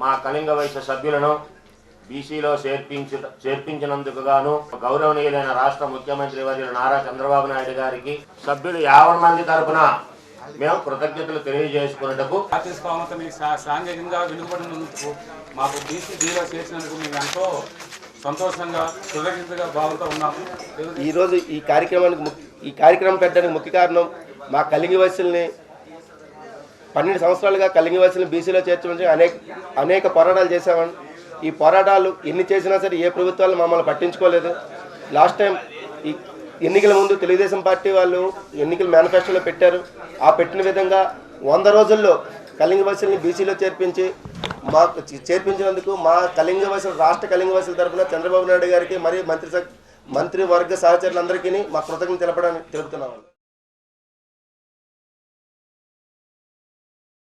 మా కళింగ వైశ్య సభ్యులను బీసీలో చేర్పించు చేర్పించినందుకు గాను గౌరవనీయులైన రాష్ట్ర ముఖ్యమంత్రి వర్యులు నారా చంద్రబాబు నాయుడు గారికి సభ్యులు యాభై మంది తరపున మేము కృతజ్ఞతలు తెలియజేసుకున్నటకు మీకు సా- సాంఘికంగా వెనుకబడినందుకు మాకు బీసీ డీలో చేసినందుకు మేము ఎంతో సంతోషంగా కృతజ్ఞతగా భావంతో ఉన్నాము. ఈరోజు ఈ కార్యక్రమానికి ఈ కార్యక్రమం పెట్టడానికి ముఖ్య కారణం మా కలింగి వయసుల్ని పన్నెండు సంవత్సరాలుగా కలిగివలసిన బీసీలో చేర్చమని అనేక అనేక పోరాటాలు చేశామని ఈ పోరాటాలు ఎన్ని చేసినా సరే ఏ ప్రభుత్వాలు మమ్మల్ని పట్టించుకోలేదు. లాస్ట్ టైం ఈ ఎన్నికల ముందు తెలుగుదేశం పార్టీ వాళ్ళు ఎన్నికల మేనిఫెస్టోలో పెట్టారు. ఆ పెట్టిన విధంగా వంద రోజుల్లో కలింగవాసుల్ని బీసీలో చేర్పించి మా చేర్పించినందుకు మా కలింగ రాష్ట్ర కలింగవాసుల తరఫున చంద్రబాబు నాయుడు గారికి మరియు మంత్రి మంత్రివర్గ సహచరులందరికీ మా కృతజ్ఞత తెలపడానికి తెలుపుతున్నాము